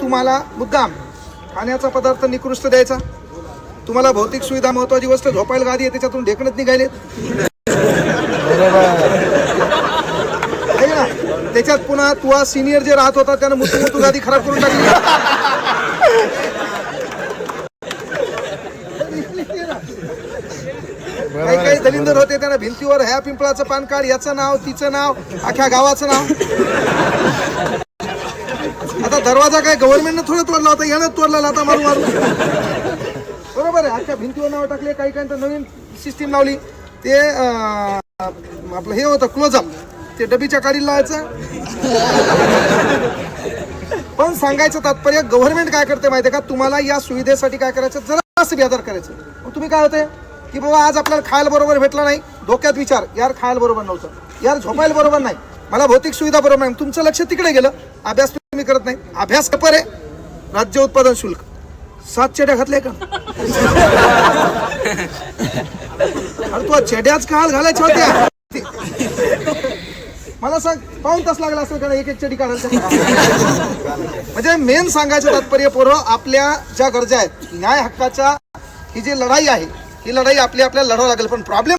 तुम्हाला मुद्दाम. खाण्याचा पदार्थ निकृष्ट द्यायचा. तुम्हाला भौतिक सुविधा महत्वाची गोष्ट झोपायला गादी आहे त्याच्यातून ढेकणत निघाले. ना? त्याच्यात पुन्हा तुझा सिनियर जे राहत होता त्यानं मुतू मुतू गादी खराब करून टाकली. काही काही दलिंदर होते त्यांना भिंतीवर ह्या पिंपळाचं पान काढ याचं नाव तिचं नाव अख्ख्या गावाचं नाव. दरवाजा काय गव्हर्नमेंटनं थोडं तोडला होता यानं तोडला लाता मारू मारू बरोबर आहे आजच्या भिंतीवर नाव टाकले काही काही तर नवीन सिस्टीम लावली. ते आपलं हे होतं क्लोजअप ते डबीच्या काडीला लावायचं. पण सांगायचं तात्पर्य गव्हर्नमेंट काय करते माहितीये का? तुम्हाला या सुविधेसाठी काय करायचं जरा असं करायचं. मग तुम्ही काय होते? की बाबा आज आपल्याला खायला बरोबर भेटला नाही. धोक्यात विचार यार खायला बरोबर नव्हतं. यार झोपायला बरोबर नाही. मला भौतिक सुविधा बरोबर नाही. तुमचं लक्ष तिकडे गेलं. अभ्यास तुम्ही करत नाही. अभ्यास पेपर आहे राज्य उत्पादन शुल्क. सात चेड्या घातल्या का? अरे तू चेड्याच काल घालायच्या होत्या. मला सांग पाऊन तास लागला असेल का एक एक चेडी काढायला? म्हणजे मेन सांगायचं तात्पर्य पोरं आपल्या ज्या गरजा आहेत न्याय हक्काच्या ही जी लढाई आहे ही लढाई आपली आपल्याला लढावं लागेल. पण प्रॉब्लेम